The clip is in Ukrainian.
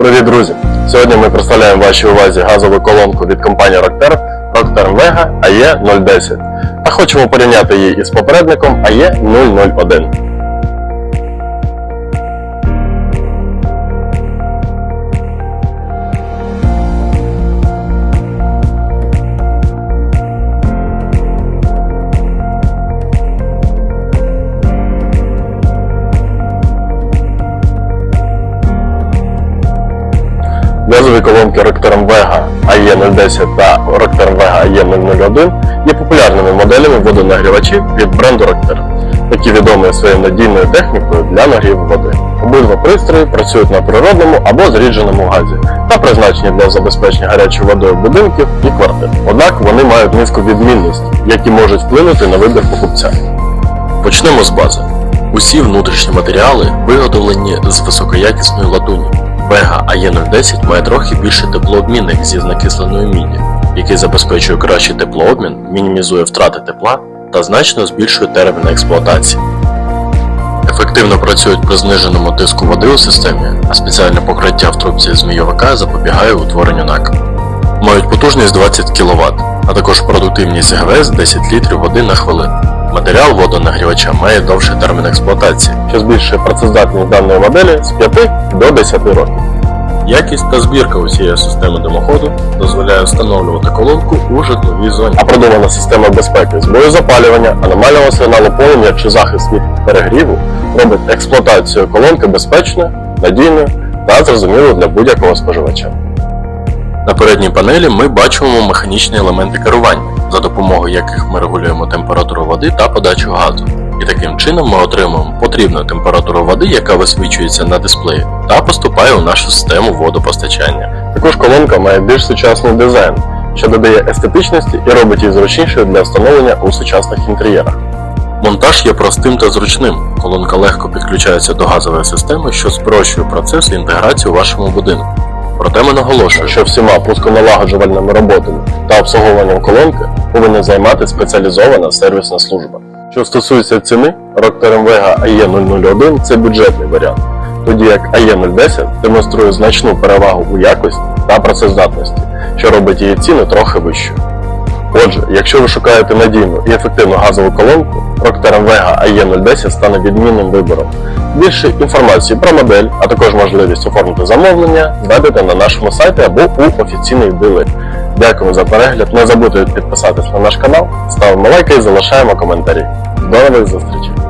Привіт, друзі! Сьогодні ми представляємо вашій увазі газову колонку від компанії Rockter Rockter Mega AE010 та хочемо порівняти її із попередником AE001. Газові колонки Rockter Vega AE010 та Rockter Vega AE001 є популярними моделями водонагрівачів від бренду Rockter, які відомі своєю надійною технікою для нагріву води. Обидва пристрої працюють на природному або зрідженому газі та призначені для забезпечення гарячою водою будинків і квартир. Однак вони мають низку відмінностей, які можуть вплинути на вибір покупця. Почнемо з бази. Усі внутрішні матеріали виготовлені з високоякісної латуні. Вега АЕ010 має трохи більше теплообмінник зі знакисленої міді, який забезпечує кращий теплообмін, мінімізує втрати тепла та значно збільшує термін експлуатації. Ефективно працюють при зниженому тиску води у системі, а спеціальне покриття в трубці змійовика запобігає утворенню накипу. Мають потужність 20 кВт, а також продуктивність ГВС 10 літрів води на хвилину. Матеріал водонагрівача має довший термін експлуатації, що збільшує працездатність даної моделі з 5 до 10 років. Якість та збірка усієї системи димоходу дозволяє встановлювати колонку у житловій зоні. А продумана система безпеки збою запалювання, аномального сигналу полум'я чи захист від перегріву робить експлуатацію колонки безпечною, надійною та зрозумілою для будь-якого споживача. На передній панелі ми бачимо механічні елементи керування, за допомогою яких ми регулюємо температуру води та подачу газу. І таким чином ми отримуємо потрібну температуру води, яка висвічується на дисплеї, та поступає у нашу систему водопостачання. Також колонка має більш сучасний дизайн, що додає естетичності і робить її зручнішою для встановлення у сучасних інтер'єрах. Монтаж є простим та зручним. Колонка легко підключається до газової системи, що спрощує процес інтеграції у вашому будинку. Проте ми наголошуємо, що всіма пусконалагоджувальними роботами та обслуговуванням колонки повинна займати спеціалізована сервісна служба. Що стосується ціни, Rockter Vega AE001 це бюджетний варіант, тоді як AE010 демонструє значну перевагу у якості та працездатності, що робить її ціну трохи вищою. Отже, якщо ви шукаєте надійну і ефективну газову колонку, Rockter Vega AE010 стане відмінним вибором. Більше інформації про модель, а також можливість оформити замовлення, знайдете на нашому сайті або у офіційних дилері. Дякую за перегляд. Не забудьте підписатись на наш канал, ставимо лайки і залишаємо коментарі. До нових зустрічей!